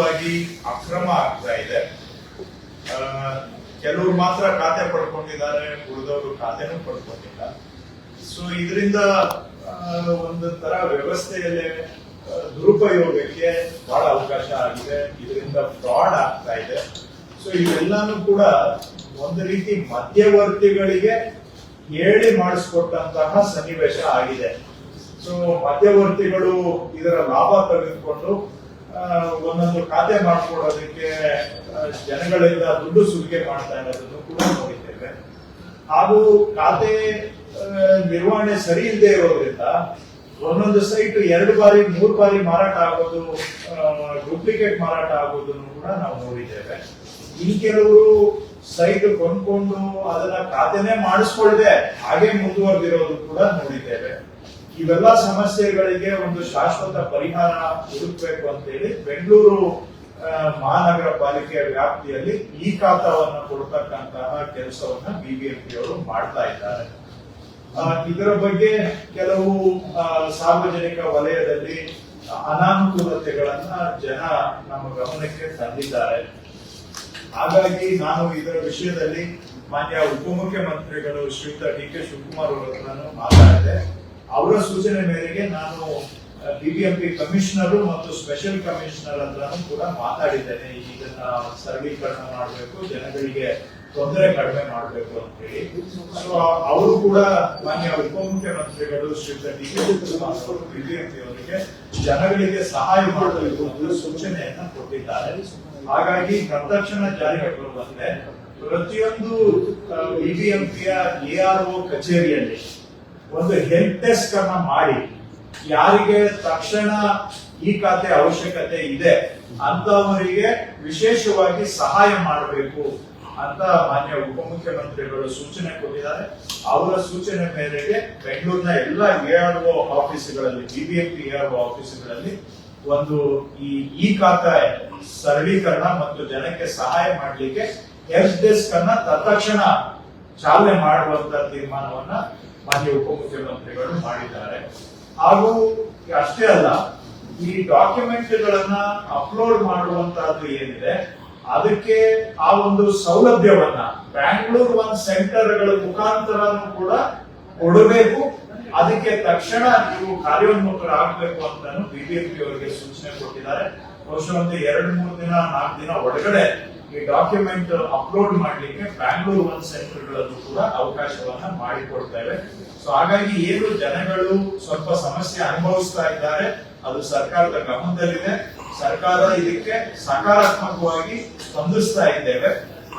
ಮೂಲವಾಗಿ ಅಕ್ರಮ ಆಗ್ತಾ ಇದೆ. ಕೆಲವರು ಮಾತ್ರ ಖಾತೆ ಪಡ್ಕೊಂಡಿದ್ದಾರೆ, ಉಳಿದವರು ಖಾತೆನೂ ಪಡ್ಕೊಂಡಿಲ್ಲ. ಸೊ ಇದರಿಂದ ಒಂದು ತರ ವ್ಯವಸ್ಥೆಯಲ್ಲಿ ದುರುಪಯೋಗಕ್ಕೆ ಬಹಳ ಅವಕಾಶ ಆಗಿದೆ. ಇದರಿಂದ ಫ್ರಾಡ್ ಆಗ್ತಾ ಇದೆ. ಸೊ ಇವೆಲ್ಲಾನು ಕೂಡ ಒಂದು ರೀತಿ ಮಧ್ಯವರ್ತಿಗಳಿಗೆ ಹೇಳಿ ಮಾಡಿಸ್ಕೊಟ್ಟಂತಹ ಸನ್ನಿವೇಶ ಆಗಿದೆ. ಸೊ ಮಧ್ಯವರ್ತಿಗಳು ಇದರ ಲಾಭ ತೆಗೆದುಕೊಂಡು ಒಂದೊಂದು ಖಾತೆ ಮಾಡಿಕೊಡೋದಕ್ಕೆ ಜನಗಳಿಂದ ದುಡ್ಡು ಸುಲಿಗೆ ಮಾಡ್ತಾ ಇರೋದನ್ನು ಕೂಡ ನೋಡಿದ್ದೇವೆ. ಹಾಗೂ ಖಾತೆ ನಿರ್ವಹಣೆ ಸರಿ ಇಲ್ಲದೆ ಇರೋದ್ರಿಂದ ಒಂದೊಂದು ಸೈಟ್ ಎರಡು ಬಾರಿ, ಮೂರು ಬಾರಿ ಮಾರಾಟ ಆಗೋದು ಡೂಪ್ಲಿಕೇಟ್ ಮಾರಾಟ ಆಗೋದನ್ನು ಕೂಡ ನಾವು ನೋಡಿದ್ದೇವೆ. ಇನ್ ಕೆಲವರು ಸೈಟ್ ಕೊಂಡ್ಕೊಂಡು ಅದನ್ನ ಖಾತೆನೆ ಮಾಡಿಸ್ಕೊಳ್ದೆ ಹಾಗೆ ಮುಂದುವರೆದಿರೋದು ಕೂಡ ನೋಡಿದ್ದೇವೆ. ಇವೆಲ್ಲ ಸಮಸ್ಯೆಗಳಿಗೆ ಒಂದು ಶಾಶ್ವತ ಪರಿಹಾರ ಹುಡುಕ್ಬೇಕು ಅಂತೇಳಿ ಬೆಂಗಳೂರು ಮಹಾನಗರ ಪಾಲಿಕೆಯ ವ್ಯಾಪ್ತಿಯಲ್ಲಿ ಈ ಖಾತಾವನ್ನು ಕೊಡ್ತಕ್ಕಂತಹ ಕೆಲಸವನ್ನ ಬಿಬಿಎಂಪಿ ಅವರು ಮಾಡ್ತಾ ಇದ್ದಾರೆ. ಇದರ ಬಗ್ಗೆ ಕೆಲವು ಸಾರ್ವಜನಿಕ ವಲಯದಲ್ಲಿ ಅನಾನುಕೂಲತೆಗಳನ್ನ ಜನ ನಮ್ಮ ಗಮನಕ್ಕೆ ತಂದಿದ್ದಾರೆ. ಹಾಗಾಗಿ ನಾನು ಇದರ ವಿಷಯದಲ್ಲಿ ಮಾನ್ಯ ಉಪಮುಖ್ಯಮಂತ್ರಿಗಳು ಶ್ರೀಯುತ ಡಿ ಕೆ ಶಿವಕುಮಾರ್ ಅವರ ಹತ್ರನೂ ಮಾತಾಡಿದೆ. ಅವರ ಸೂಚನೆ ಮೇರೆಗೆ ನಾನು ಬಿಬಿಎಂಪಿ ಕಮಿಷನರ್ ಮತ್ತು ಸ್ಪೆಷಲ್ ಕಮಿಷನರ್ ಹತ್ರನೂ ಕೂಡ ಮಾತಾಡಿದ್ದೇನೆ. ಇದನ್ನ ಸರಳೀಕರಣ ಮಾಡಬೇಕು, ಜನಗಳಿಗೆ ತೊಂದರೆ ಕಡಿಮೆ ಮಾಡಬೇಕು ಅಂತ ಹೇಳಿ ಸೊ ಅವರು ಕೂಡ ಮಾನ್ಯ ಉಪಮುಖ್ಯಮಂತ್ರಿಗಳು ಶ್ರೀಯುತ ಡಿ ಕೆ ಶಿವಕುಮಾರ್ ಎಂ ಅವರಿಗೆ ಜನಗಳಿಗೆ ಸಹಾಯ ಮಾಡಬೇಕು ಅಂತ ಸೂಚನೆಯನ್ನ ಕೊಟ್ಟಿದ್ದಾರೆ. ಹಾಗಾಗಿ ತತ್ಕ್ಷಣ ಜಾರಿಗೆ ಬರುವಂತೆ ಪ್ರತಿಯೊಂದು ಬಿಬಿಎಂಪಿಯ ಎಆರ್ಒ ಕಚೇರಿಯಲ್ಲಿ ಒಂದು ಹೆಲ್ಪ್ ಡೆಸ್ಕ್ ಅನ್ನ ಮಾಡಿ, ಯಾರಿಗೆ ತಕ್ಷಣ ಈ ಖಾತೆ ಅವಶ್ಯಕತೆ ಇದೆ ಅಂತವರಿಗೆ ವಿಶೇಷವಾಗಿ ಸಹಾಯ ಮಾಡಬೇಕು ಅಂತ ಮಾನ್ಯ ಉಪಮುಖ್ಯಮಂತ್ರಿಗಳು ಸೂಚನೆ ಕೊಟ್ಟಿದ್ದಾರೆ. ಅವರ ಸೂಚನೆ ಮೇರೆಗೆ ಬೆಂಗಳೂರಿನ ಎಲ್ಲ ಎಆರ್ಒ ಆಫೀಸ್ಗಳಲ್ಲಿ ಬಿಬಿಎಂಪಿ ಎಆರ್ಒ ಆಫೀಸ್ಗಳಲ್ಲಿ ಒಂದು ಈ ಇ ಖಾತೆ ಸರಳೀಕರಣ ಮತ್ತು ಜನಕ್ಕೆ ಸಹಾಯ ಮಾಡಲಿಕ್ಕೆ ಹೆಲ್ಪ್ ಡೆಸ್ಕ್ ಅನ್ನ ತತ್ಕ್ಷಣ ಚಾಲನೆ ಮಾಡುವಂತ ತೀರ್ಮಾನವನ್ನ ಮಾನ್ಯ ಉಪಮುಖ್ಯಮಂತ್ರಿಗಳು ಮಾಡಿದ್ದಾರೆ. ಹಾಗೂ ಅಷ್ಟೇ ಅಲ್ಲ, ಈ ಡಾಕ್ಯುಮೆಂಟ್ ಗಳನ್ನ ಅಪ್ಲೋಡ್ ಮಾಡುವಂತಹದ್ದು ಏನಿದೆ, ಅದಕ್ಕೆ ಆ ಒಂದು ಸೌಲಭ್ಯವನ್ನ ಬ್ಯಾಂಗ್ಳೂರ್ ಒನ್ ಸೆಂಟರ್ಗಳ ಮುಖಾಂತರ ಕೂಡ ಕೊಡಬೇಕು. ಅದಕ್ಕೆ ತಕ್ಷಣ ನೀವು ಕಾರ್ಯೋನ್ಮುಖರಾಗಬೇಕು ಅಂತಾನು ಬಿಬಿಎಂಪಿ ಅವರಿಗೆ ಸೂಚನೆ ಕೊಟ್ಟಿದ್ದಾರೆ. ಬಹುಶಃ ಒಂದು ಎರಡು, ಮೂರು ದಿನ, ನಾಲ್ಕು ದಿನ ಒಳಗಡೆ ಈ ಡಾಕ್ಯುಮೆಂಟ್ ಅಪ್ಲೋಡ್ ಮಾಡಲಿಕ್ಕೆ ಬ್ಯಾಂಗ್ಳೂರ್ ಒನ್ ಸೆಂಟರ್ಗಳಲ್ಲೂ ಕೂಡ ಅವಕಾಶವನ್ನ ಮಾಡಿಕೊಡ್ತೇವೆ. ಸೊ ಹಾಗಾಗಿ ಏನು ಜನಗಳು ಸ್ವಲ್ಪ ಸಮಸ್ಯೆ ಅನುಭವಿಸ್ತಾ ಇದ್ದಾರೆ, ಅದು ಸರ್ಕಾರದ ಗಮನದಲ್ಲಿದೆ. ಸರ್ಕಾರ ಇದಕ್ಕೆ ಸಕಾರಾತ್ಮಕವಾಗಿ ಸ್ಪಂದಿಸ್ತಾ ಇದ್ದೇವೆ.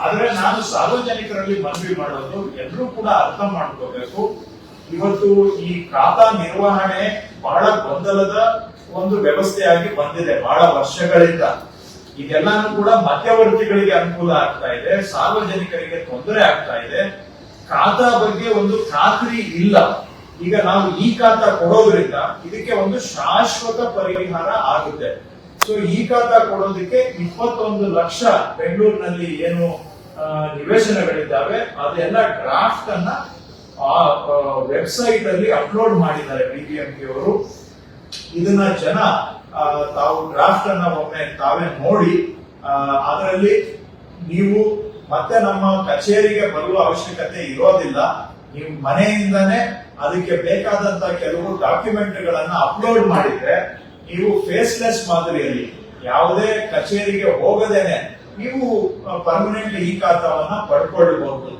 ಆದ್ರೆ ನಾನು ಸಾರ್ವಜನಿಕರಲ್ಲಿ ಮನವಿ ಮಾಡೋದು ಎಲ್ಲರೂ ಕೂಡ ಅರ್ಥ ಮಾಡ್ಕೋಬೇಕು. ಇವತ್ತು ಈ ಖಾತಾ ನಿರ್ವಹಣೆ ಬಹಳ ಗೊಂದಲದ ಒಂದು ವ್ಯವಸ್ಥೆಯಾಗಿ ಬಂದಿದೆ ಬಹಳ ವರ್ಷಗಳಿಂದ. ಇದೆಲ್ಲಾನು ಕೂಡ ಮಧ್ಯವರ್ತಿಗಳಿಗೆ ಅನುಕೂಲ ಆಗ್ತಾ ಇದೆ, ಸಾರ್ವಜನಿಕರಿಗೆ ತೊಂದರೆ ಆಗ್ತಾ ಇದೆ. ಖಾತಾ ಬಗ್ಗೆ ಒಂದು ಖಾತ್ರಿ ಇಲ್ಲ. ಈಗ ನಾವು ಈ ಖಾತಾ ಕೊಡೋದ್ರಿಂದ ಇದಕ್ಕೆ ಒಂದು ಶಾಶ್ವತ ಪರಿಹಾರ ಆಗುತ್ತೆ. ಸೊ ಈ ಖಾತಾ ಕೊಡೋದಕ್ಕೆ ಇಪ್ಪತ್ತೊಂದು ಲಕ್ಷ ಬೆಂಗಳೂರಿನಲ್ಲಿ ಏನು ನಿವೇಶನಗಳಿದ್ದಾವೆ, ಅದೆಲ್ಲ ಡ್ರಾಫ್ಟ್ ಅನ್ನ ವೆಬ್ಸೈಟ್ ಅಲ್ಲಿ ಅಪ್ಲೋಡ್ ಮಾಡಿದ್ದಾರೆ ಬಿಬಿಎಂಪಿ ಅವರು. ಇದನ್ನ ಜನ ತಾವು ಡ್ರಾಫ್ಟ್ ಅನ್ನ ಒಮ್ಮೆ ತಾವೇ ನೋಡಿ ಅದರಲ್ಲಿ ನೀವು ಮತ್ತೆ ನಮ್ಮ ಕಚೇರಿಗೆ ಬರುವ ಅವಶ್ಯಕತೆ ಇರೋದಿಲ್ಲ. ನೀವು ಮನೆಯಿಂದನೇ ಅದಕ್ಕೆ ಬೇಕಾದಂತ ಕೆಲವು ಡಾಕ್ಯುಮೆಂಟ್ ಗಳನ್ನ ಅಪ್ಲೋಡ್ ಮಾಡಿದ್ರೆ, ನೀವು ಫೇಸ್ಲೆಸ್ ಮಾದರಿಯಲ್ಲಿ ಯಾವುದೇ ಕಚೇರಿಗೆ ಹೋಗದೇನೆ ನೀವು ಪರ್ಮನೆಂಟ್ ಈ ಖಾತಾವನ್ನ ಪಡ್ಕೊಳ್ಬಹುದು.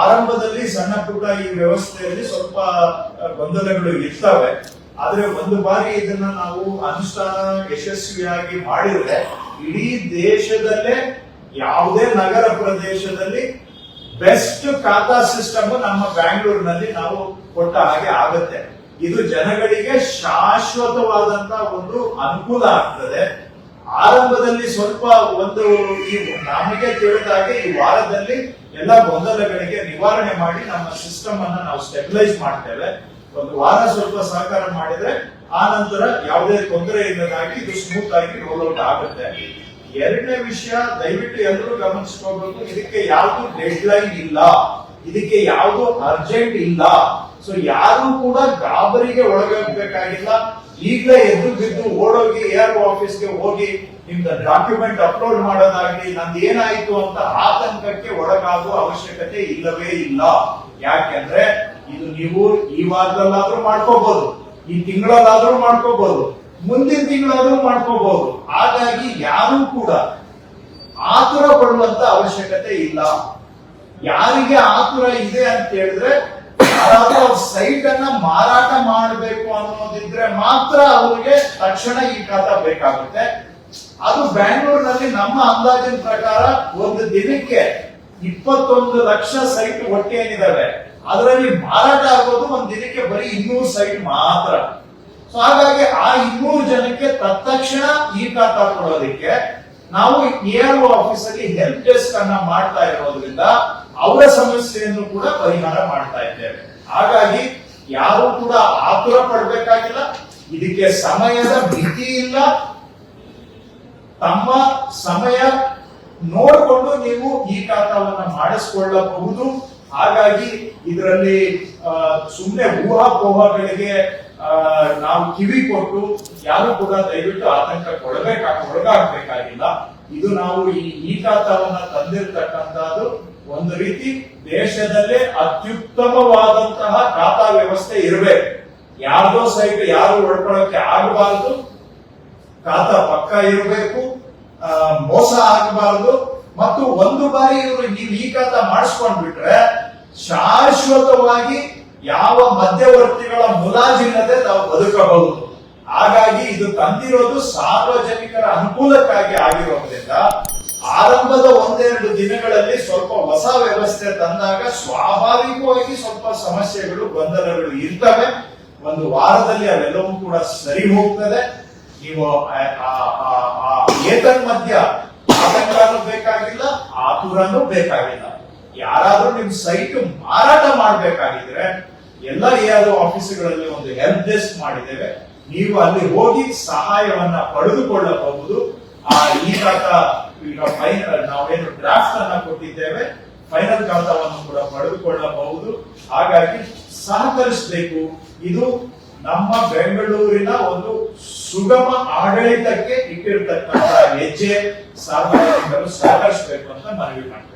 ಆರಂಭದಲ್ಲಿ ಸಣ್ಣ ಪುಟ್ಟ ಈ ವ್ಯವಸ್ಥೆಯಲ್ಲಿ ಸ್ವಲ್ಪ ಗೊಂದಲಗಳು ಇರ್ತವೆ. ಆದ್ರೆ ಒಂದು ಬಾರಿ ಇದನ್ನ ನಾವು ಅನುಷ್ಠಾನ ಯಶಸ್ವಿಯಾಗಿ ಮಾಡಿದ್ರೆ ಇಡೀ ದೇಶದಲ್ಲೇ ಯಾವುದೇ ನಗರ ಪ್ರದೇಶದಲ್ಲಿ ಬೆಸ್ಟ್ ಖಾತಾ ಸಿಸ್ಟಮ್ ನಮ್ಮ ಬ್ಯಾಂಗ್ಳೂರಿನಲ್ಲಿ ನಾವು ಕೊಟ್ಟ ಹಾಗೆ ಆಗುತ್ತೆ. ಇದು ಜನಗಳಿಗೆ ಶಾಶ್ವತವಾದಂತ ಒಂದು ಅನುಕೂಲ ಆಗ್ತದೆ. ಆರಂಭದಲ್ಲಿ ಸ್ವಲ್ಪ ಒಂದು ಈ ನಮಗೆ ತಿಳಿದ ಹಾಗೆ ಈ ವಾರದಲ್ಲಿ ಎಲ್ಲ ಗೊಂದಲಗಳಿಗೆ ನಿವಾರಣೆ ಮಾಡಿ ನಮ್ಮ ಸಿಸ್ಟಮ್ ಅನ್ನ ನಾವು ಸ್ಟೆಬಿಲೈಸ್ ಮಾಡ್ತೇವೆ. ಒಂದು ವಾರ ಸ್ವಲ್ಪ ಸಹಕಾರ ಮಾಡಿದ್ರೆ ಆ ನಂತರ ಯಾವುದೇ ತೊಂದರೆ ಇಲ್ಲದಾಗಿ ಇದು ಸ್ಮೂತ್ ಆಗಿ ರೋಲ್ ಔಟ್ ಆಗುತ್ತೆ. ಎರಡನೇ ವಿಷಯ, ದಯವಿಟ್ಟು ಎಲ್ಲರೂ ಗಮನಿಸ್ಕೋಬೇಕು, ಇದಕ್ಕೆ ಯಾವುದು ಡೆಡ್ ಲೈನ್ ಇಲ್ಲ. ಇದಕ್ಕೆ ಯಾವುದು ಅರ್ಜೆಂಟ್ ಇಲ್ಲ. ಸೊ ಯಾರು ಕೂಡ ಗಾಬರಿಗೆ ಒಳಗಾಗಬೇಕಾಗಿಲ್ಲ. ಈಗಲೇ ಎದ್ದು ಬಿದ್ದು ಓಡೋಗಿ ಏರ್ ಆಫೀಸ್ಗೆ ಹೋಗಿ ನಿಮ್ದು ಡಾಕ್ಯುಮೆಂಟ್ ಅಪ್ಲೋಡ್ ಮಾಡೋದಾಗ್ಲಿ, ನಂದು ಏನಾಯ್ತು ಅಂತ ಆತಂಕಕ್ಕೆ ಒಳಗಾಗುವ ಅವಶ್ಯಕತೆ ಇಲ್ಲವೇ ಇಲ್ಲ. ಯಾಕೆಂದ್ರೆ ಇದು ನೀವು ಈ ವಾರದಲ್ಲಾದ್ರೂ ಮಾಡ್ಕೋಬಹುದು ಈ ತಿಂಗಳಲ್ಲಾದ್ರೂ ಮಾಡ್ಕೋಬಹುದು ಮುಂದಿನ ತಿಂಗಳಾದ್ರೂ ಮಾಡ್ಕೋಬಹುದು ಹಾಗಾಗಿ ಯಾರು ಕೂಡ ಆತುರ ಪಡುವಂತ ಅವಶ್ಯಕತೆ ಇಲ್ಲ. ಯಾರಿಗೆ ಆತುರ ಇದೆ ಅಂತ ಹೇಳಿದ್ರೆ, ಯಾರಾದ್ರೂ ಸೈಟ್ ಅನ್ನ ಮಾರಾಟ ಮಾಡಬೇಕು ಅನ್ನೋದಿದ್ರೆ ಮಾತ್ರ ಅವರಿಗೆ ತಕ್ಷಣ ಈ ಖಾತಾ ಬೇಕಾಗುತ್ತೆ. ಅದು ಬ್ಯಾಂಗ್ಳೂರಿನಲ್ಲಿ ನಮ್ಮ ಅಂದಾಜಿನ ಪ್ರಕಾರ ಒಂದು ದಿನಕ್ಕೆ ಇಪ್ಪತ್ತೊಂದು ಲಕ್ಷ ಸೈಟ್ ಒಟ್ಟೆ ಏನಿದಾವೆ ಅದರಲ್ಲಿ ಮಾರಾಟ ಆಗೋದು ಒಂದು ದಿನಕ್ಕೆ ಬರೀ ಇನ್ನೂರು ಸೈಟ್ ಮಾತ್ರ. ಸೊ ಹಾಗಾಗಿ ಆ ಇನ್ನೂರು ಜನಕ್ಕೆ ತತ್ಕ್ಷಣ ಈ ಖಾತಾ ಕೊಡೋದಕ್ಕೆ ನಾವು ಎಆರ್ಒ ಆಫೀಸ್ ಅಲ್ಲಿ ಹೆಲ್ಪ್ ಡೆಸ್ಕ್ ಅನ್ನ ಮಾಡ್ತಾ ಇರೋದ್ರಿಂದ ಅವರ ಸಮಸ್ಯೆಯನ್ನು ಕೂಡ ಪರಿಹಾರ ಮಾಡ್ತಾ ಇದ್ದೇವೆ. ಹಾಗಾಗಿ ಯಾರು ಕೂಡ ಆತುರ ಪಡ್ಬೇಕಾಗಿಲ್ಲ. ಇದಕ್ಕೆ ಸಮಯದ ಮಿತಿ ಇಲ್ಲ. ತಮ್ಮ ಸಮಯ ನೋಡಿಕೊಂಡು ನೀವು ಈ ಖಾತಾವನ್ನ ಮಾಡಿಸ್ಕೊಳ್ಳಬಹುದು. ಹಾಗಾಗಿ ಇದರಲ್ಲಿ ಸುಮ್ಮನೆ ಊಹಾಪೋಹಗಳಿಗೆ ನಾವು ಕಿವಿ ಕೊಟ್ಟು ಯಾರು ಕೂಡ ದಯವಿಟ್ಟು ಆತಂಕ ಕೊಡಬೇಕಾ ಒಳಗಾಗಬೇಕಾಗಿಲ್ಲ ಇದು ನಾವು ಈ ಈ ಖಾತಾವನ್ನ ತಂದಿರತಕ್ಕಂತಹದ್ದು ಒಂದು ರೀತಿ ದೇಶದಲ್ಲೇ ಅತ್ಯುತ್ತಮವಾದಂತಹ ಖಾತಾ ವ್ಯವಸ್ಥೆ ಇರಬೇಕು. ಯಾರ್ದೋ ಸಹಿತ ಯಾರು ಹೊಡ್ಕೊಳ್ಳೋಕೆ ಆಗಬಾರದು. ಖಾತಾ ಪಕ್ಕ ಇರಬೇಕು. ಮೋಸ ಆಗಬಾರದು. ಮತ್ತು ಒಂದು ಬಾರಿ ಇವರು ನೀವು ಈ ಮಾಡಿಸ್ಕೊಂಡು ಮಾಡಿಸ್ಕೊಂಡ್ಬಿಟ್ರೆ ಶಾಶ್ವತವಾಗಿ ಯಾವ ಮಧ್ಯವರ್ತಿಗಳ ಮುಲಾಜಿಲ್ಲದೆ ನಾವು ಬದುಕಬಹುದು. ಹಾಗಾಗಿ ಇದು ತಂದಿರೋದು ಸಾರ್ವಜನಿಕರ ಅನುಕೂಲಕ್ಕಾಗಿ ಆಗಿರೋದ್ರಿಂದ ಆರಂಭದ ಒಂದೆರಡು ದಿನಗಳಲ್ಲಿ ಸ್ವಲ್ಪ ಹೊಸ ವ್ಯವಸ್ಥೆ ತಂದಾಗ ಸ್ವಾಭಾವಿಕವಾಗಿ ಸ್ವಲ್ಪ ಸಮಸ್ಯೆಗಳು, ಗೊಂದಲಗಳು ಇರ್ತವೆ. ಒಂದು ವಾರದಲ್ಲಿ ಅವೆಲ್ಲವೂ ಕೂಡ ಸರಿ ಹೋಗ್ತದೆ. ನೀವು ಏತನ್ಮಧ್ಯ ಆತಂಕನೂ ಬೇಕಾಗಿಲ್ಲ, ಆತುರನೂ ಬೇಕಾಗಿಲ್ಲ. ಯಾರಾದ್ರೂ ನಿಮ್ ಸೈಟ್ ಮಾರಾಟ ಮಾಡ್ಬೇಕಾಗಿದ್ರೆ, ಎಲ್ಲ ಆಫೀಸ್ ಆಫೀಸುಗಳಲ್ಲಿ ಒಂದು ಹೆಲ್ಪ್ ಡೆಸ್ಕ್ ಮಾಡಿದ್ದೇವೆ. ನೀವು ಅಲ್ಲಿ ಹೋಗಿ ಸಹಾಯವನ್ನ ಪಡೆದುಕೊಳ್ಳಬಹುದು. ಆ ಈ ಖಾತಾ ಈಗ ಫೈನಲ್ ನಾವೇನು ಡ್ರಾಫ್ಟ್ ಅನ್ನ ಕೊಟ್ಟಿದ್ದೇವೆ. ಫೈನಲ್ ಕಂತವನ್ನು ಕೂಡ ಪಡೆದುಕೊಳ್ಳಬಹುದು. ಹಾಗಾಗಿ ಸಹಕರಿಸಬೇಕು. ಇದು ನಮ್ಮ ಬೆಂಗಳೂರಿನ ಒಂದು ಸುಗಮ ಆಡಳಿತಕ್ಕೆ ಇಟ್ಟಿರ್ತಕ್ಕಂಥ ಹೆಜ್ಜೆ ಸಾರ್ವಜನಿಕರು ಸಹಕರಿಸಬೇಕು ಅಂತ ಮನವಿ ಮಾಡ್ತೀನಿ